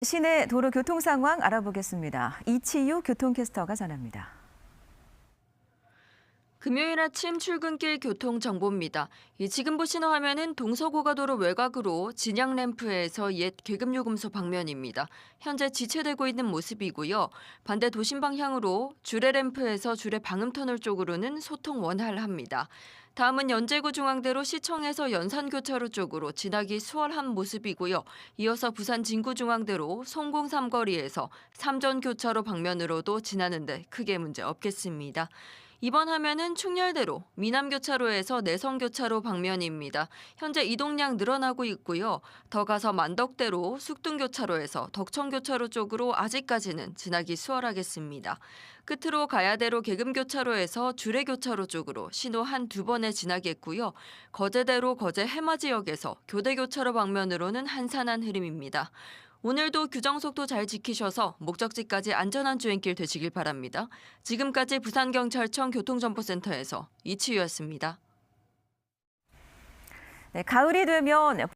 시내 도로 교통 상황 알아보겠습니다. 이치유 교통캐스터가 전합니다. 금요일 아침 출근길 교통 정보입니다. 이 지금 보시는 화면은 동서고가도로 외곽으로 진양 램프에서 옛 계급요금소 방면입니다. 현재 지체되고 있는 모습이고요. 반대 도심 방향으로 주례 램프에서 주례 방음터널 쪽으로는 소통 원활합니다. 다음은 연제구 중앙대로 시청에서 연산교차로 쪽으로 지나기 수월한 모습이고요. 이어서 부산 진구중앙대로 송공 삼거리에서 삼전교차로 방면으로도 지나는데 크게 문제 없겠습니다. 이번 화면은 충렬대로 미남교차로에서 내성교차로 방면입니다. 현재 이동량 늘어나고 있고요. 더 가서 만덕대로 숙등교차로에서 덕천교차로 쪽으로 아직까지는 지나기 수월하겠습니다. 끝으로 가야대로 계금교차로에서 주례교차로 쪽으로 신호 한 두 번에 지나겠고요. 거제대로 거제 해마 지역에서 교대교차로 방면으로는 한산한 흐름입니다. 오늘도 규정 속도 잘 지키셔서 목적지까지 안전한 주행길 되시길 바랍니다. 지금까지 부산경찰청 교통정보센터에서 이치유였습니다. 네, 가을이 되면